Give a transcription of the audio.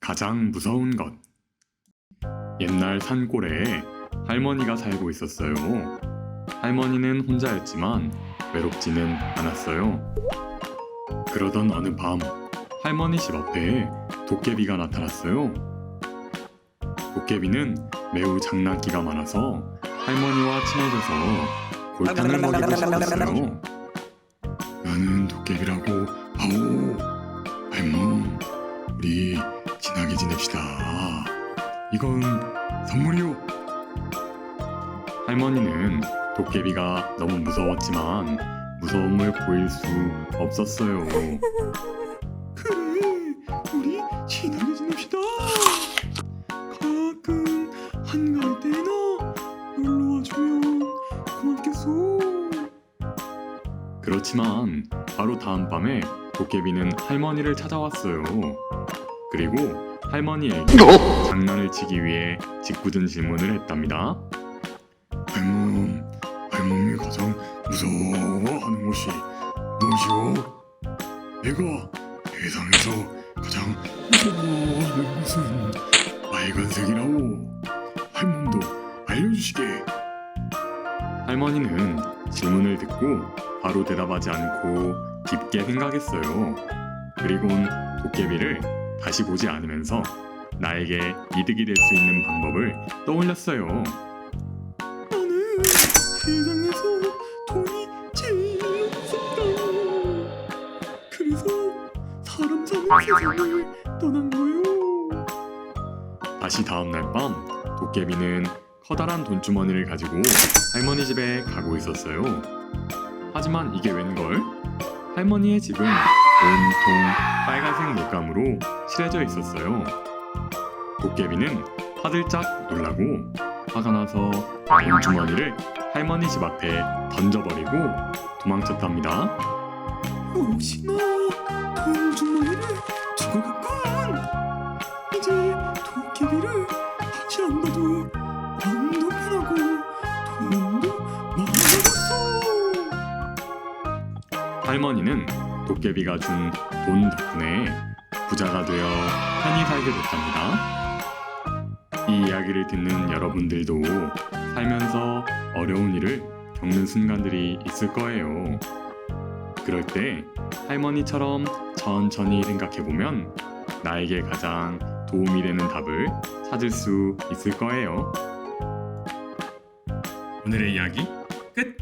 가장 무서운 것. 옛날 산골에 할머니가 살고 있었어요. 할머니는 혼자였지만 외롭지는 않았어요. 그러던 어느 밤, 할머니 집 앞에 도깨비가 나타났어요. 도깨비는 매우 장난기가 많아서 할머니와 친해져서 골탕을 먹이고 싶었어요. 나는 도깨비라고 지냅시다 이건 선물이요. 할머니는 도깨비가 너무 무서웠지만 무서움을 보일 수 없었어요. 그래 우리 친하게 지냅시다. 가끔 한가할 때나 놀러 와주면 고맙겠소. 그렇지만 바로 다음 밤에 도깨비는 할머니를 찾아왔어요. 그리고 할머니에게 장난을 치기 위해 짓궂은 질문을 했답니다. 할멈, 할멈이 가장 무서워하는 것이 무엇이오? 내가 세상에서 가장 무서워하는 것은 빨간색이라오. 할멈도 알려주시게. 할머니는 질문을 듣고 바로 대답하지 않고 깊게 생각했어요. 그리곤 도깨비를 다시 보지 않으면서 나에게 이득이 될 수 있는 방법을 떠올렸어요. 나는 세상에서 돈이 제일 무섭다. 그래서 사람 사는 세상을 떠난 거요. 다시 다음 날 밤 도깨비는 커다란 돈주머니를 가지고 할머니 집에 가고 있었어요. 하지만 이게 웬걸? 할머니의 집은 온통 빨간색 물감으로 칠해져 있었어요. 도깨비는 화들짝 놀라고 화가 나서 돈주머니를 할머니 집 앞에 던져버리고 도망쳤답니다. 혹시나 돈주머니를 두고 갔군. 이제 도깨비를 다시 안 봐도 마음도 편하고 돈도 많아졌어. 할머니는 도깨비가 준 돈 덕분에 부자가 되어 편히 살게 됐답니다. 이 이야기를 듣는 여러분들도 살면서 어려운 일을 겪는 순간들이 있을 거예요. 그럴 때 할머니처럼 천천히 생각해보면 나에게 가장 도움이 되는 답을 찾을 수 있을 거예요. 오늘의 이야기 끝!